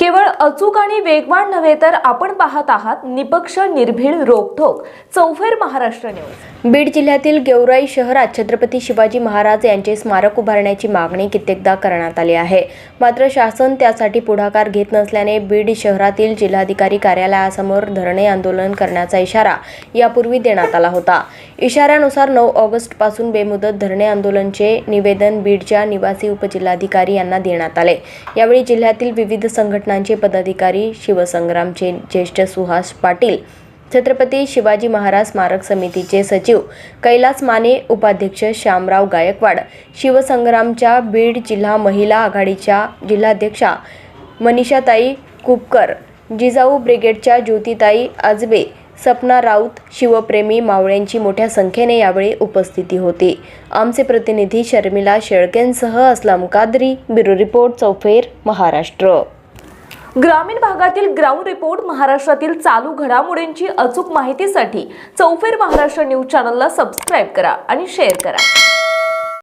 केवळ अचूक आणि वेगवान नव्हे तर आपण पाहत आहात निपक्ष निर्भीड रोखोक चौफेर महाराष्ट्र न्यूज. बीड जिल्ह्यातील गेवराई शहरात छत्रपती शिवाजी महाराज यांचे स्मारक उभारण्याची मागणी कित्येकदा करण्यात आली आहे. मात्र शासन त्यासाठी पुढाकार घेत नसल्याने बीड शहरातील जिल्हाधिकारी कार्यालयासमोर धरणे आंदोलन करण्याचा इशारा यापूर्वी देण्यात आला होता. इशाऱ्यानुसार नऊ ऑगस्टपासून बेमुदत धरणे आंदोलनचे निवेदन बीडच्या निवासी उपजिल्हाधिकारी यांना देण्यात आले. यावेळी जिल्ह्यातील विविध संघटनांचे पदाधिकारी शिवसंग्रामचे ज्येष्ठ सुहास पाटील छत्रपती शिवाजी महाराज स्मारक समितीचे सचिव कैलास माने उपाध्यक्ष श्यामराव गायकवाड शिवसंग्रामच्या बीड जिल्हा महिला आघाडीच्या जिल्हाध्यक्षा मनीषाताई कुपकर जिजाऊ ब्रिगेडच्या ज्योतिताई आजबे सपना राऊत शिवप्रेमी मावळ्यांची मोठ्या संख्येने यावेळी उपस्थिती होती. आमचे प्रतिनिधी शर्मिला शेळकेंसह असलाम कादरी ब्युरो रिपोर्ट चौफेर महाराष्ट्र. ग्रामीण भागातील ग्राउंड रिपोर्ट महाराष्ट्रातील चालू घडामोडींची अचूक माहितीसाठी चौफेर महाराष्ट्र न्यूज चॅनलला सबस्क्राईब करा आणि शेअर करा.